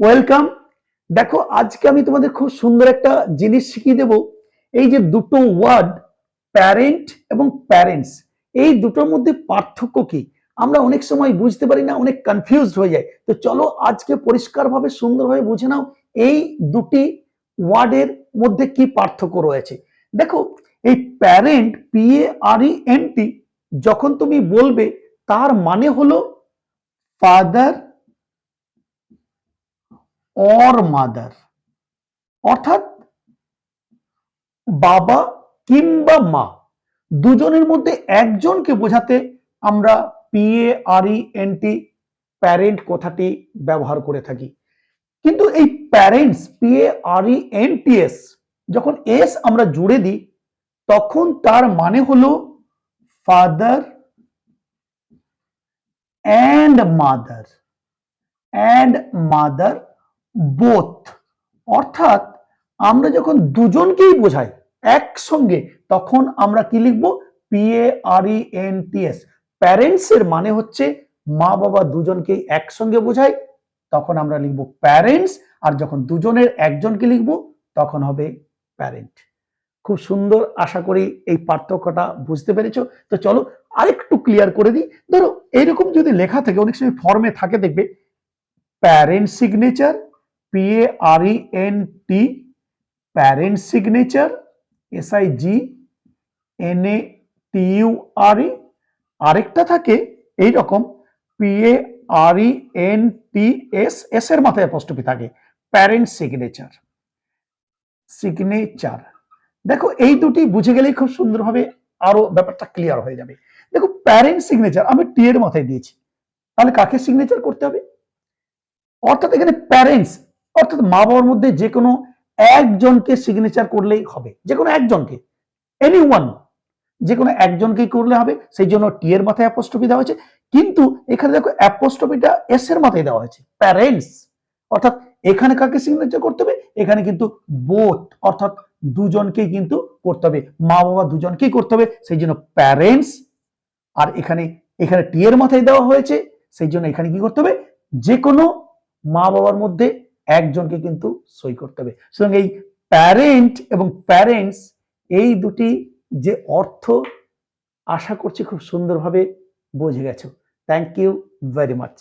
Welcome দেখো, আজকে আমি তোমাদের খুব সুন্দর একটা জিনিস শিখিয়ে দেব। এই যে দুটো ওয়ার্ড প্যারেন্ট এবং প্যারেন্টস এই দুটোর মধ্যে পার্থক্য কি? আমরা অনেক সময় বুঝতে পারি না, অনেক কনফিউজড হয়ে যায় তো চলো, আজকে পরিষ্কারভাবে, সুন্দরভাবে বুঝে নাও, এই দুটি ওয়ার্ডের মধ্যে কি পার্থক্য রয়েছে। দেখো, এই parent P A R E N T যখন তুমি বলবে, তার মানে হলো ফাদার অর মাদার অর্থাৎ বাবা কিংবা মা, দুজনের মধ্যে একজনকে বোঝাতে আমরা PA R E, N parent কথাটি ব্যবহার করে থাকি। কিন্তু এই parents PA R E, N T S, যখন এস আমরা জুড়ে দিই, তখন তার মানে হলো father and mother and mother both অর্থাৎ আমরা যখন দুজনকেই বোঝাই একসঙ্গে, তখন আমরা কি লিখব? PA R E N T S parents এর মানে হচ্ছে মা বাবা দুজনকেই একসঙ্গে বোঝায়, তখন আমরা লিখব প্যারেন্টস আর যখন দুজনের একজনকে লিখব, তখন হবে প্যারেন্ট খুব সুন্দর আশা করি এই পার্থক্যটা বুঝতে পেরেছ। তো চলো আরেকটু ক্লিয়ার করে দিই। ধরো এইরকম যদি লেখা থাকে, অনেক সময় ফর্মে থাকে দেখবে parent signature P A R E N T parent signature S I G N A T U R E আরেকটা থাকে এই রকম P A R E N T S S এর মাথায় অ্যাপোস্ট্রফি থাকে প্যারেন্ট সিগনেচার সিগনেচার দেখো, এই দুটি বুঝে গেলেই খুব সুন্দরভাবে আরও ব্যাপারটা ক্লিয়ার হয়ে যাবে। দেখো প্যারেন্ট সিগনেচার আমি টি এর মাথায় দিয়েছি, তাহলে কাকে সিগনেচার করতে হবে? অর্থাৎ এখানে প্যারেন্টস অর্থাৎ মা বাবার মধ্যে যে কোনো একজনকে সিগনেচার করলেই হবে, যে কোনো একজনকে এনি ওয়ান যে কোনো একজনকেই করলে হবে, সেই জন্য টি এর মাথায় অ্যাপোস্ট্রফি দেওয়া হয়েছে, কিন্তু এখানে দেখো অ্যাপোস্ট্রফিটা এস এর মাথায় দেওয়া হয়েছে প্যারেন্টস অর্থাৎ এখানে কাকে সিগনেচার করতে হবে? এখানে কিন্তু বোথ অর্থাৎ দুজনকেই কিন্তু করতে হবে, মা বাবা দুজনকেই করতে হবে, সেই জন্য প্যারেন্টস আর এখানে এখানে টি এর মাথায় দেওয়া হয়েছে, সেই জন্য এখানে কি করতে হবে? যে কোনো মা বাবার মধ্যে একজনকে কিন্তু সই করতে হবে। সুতরাং এই প্যারেন্ট এবং প্যারেন্টস এই দুটি যে অর্থ আশা করছি খুব সুন্দরভাবে বুঝে গেছো। Thank you very much